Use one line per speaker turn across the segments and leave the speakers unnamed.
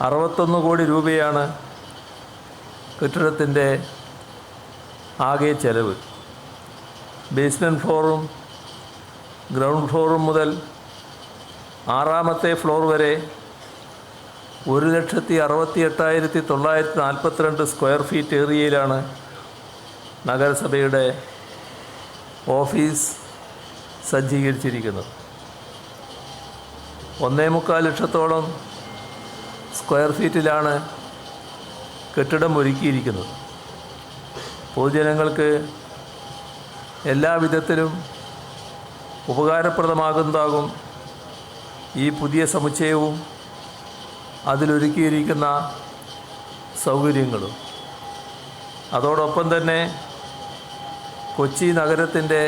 അറുപത്തൊന്ന് കോടി രൂപയാണ് കെട്ടിടത്തിന്റെ ആകെ ചെലവ്. ബേസ്മെന്റ് ഫ്ലോറും ഗ്രൗണ്ട് ഫ്ലോറും മുതൽ ആറാമത്തെ ഫ്ലോർ വരെ ഒരു ലക്ഷത്തി അറുപത്തി എട്ടായിരത്തി തൊള്ളായിരത്തി നാൽപ്പത്തിരണ്ട് സ്ക്വയർ ഫീറ്റ് ഏരിയയിലാണ് നഗരസഭയുടെ ഓഫീസ് സജ്ജീകരിച്ചിരിക്കുന്നത്. ഒന്നേ മുക്കാൽ ലക്ഷത്തോളം സ്ക്വയർ ഫീറ്റിലാണ് കെട്ടിടം ഒരുക്കിയിരിക്കുന്നത്. പൊതുജനങ്ങൾക്ക് എല്ലാ വിധത്തിലും ഉപകാരപ്രദമാകുന്നതാകും ഈ പുതിയ സമുച്ചയവും അതിലൊരുക്കിയിരിക്കുന്ന സൗകര്യങ്ങളും. അതോടൊപ്പം തന്നെ കൊച്ചി നഗരത്തിന്റെ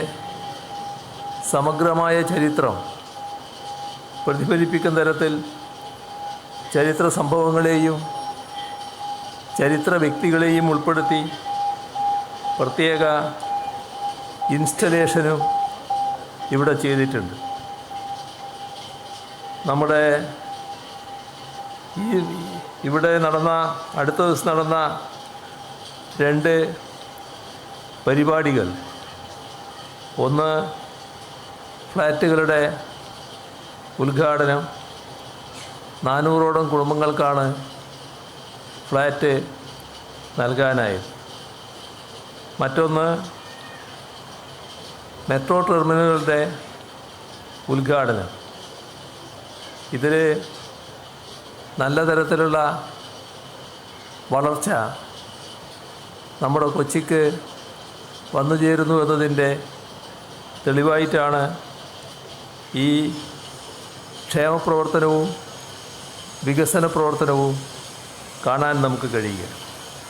സമഗ്രമായ ചരിത്രം പ്രതിഫലിപ്പിക്കുന്ന തരത്തിൽ ചരിത്ര സംഭവങ്ങളെയും ചരിത്ര വ്യക്തികളെയും ഉൾപ്പെടുത്തി പ്രത്യേക ഇൻസ്റ്റലേഷനും ഇവിടെ ചെയ്തിട്ടുണ്ട്. നമ്മുടെ ഈ ഇവിടെ നടന്ന അടുത്ത ദിവസം നടന്ന രണ്ട് പരിപാടികൾ. ഒന്ന് ഫ്ലാറ്റുകളുടെ ഉദ്ഘാടനം നാനൂറോളം കുടുംബങ്ങൾക്കാണ് ഫ്ലാറ്റ് നൽകാനായത് മറ്റൊന്ന് മെട്രോ ടെർമിനലുകളുടെ ഉദ്ഘാടനം. ഇതിൽ നല്ല തരത്തിലുള്ള വളർച്ച നമ്മുടെ കൊച്ചിക്ക് വന്നു ചേരുന്നു എന്നതിന്റെ തെളിവായിട്ടാണ് ഈ ക്ഷേമപ്രവർത്തനവും വികസന പ്രവർത്തനവും കാണാൻ നമുക്ക് കഴിയുക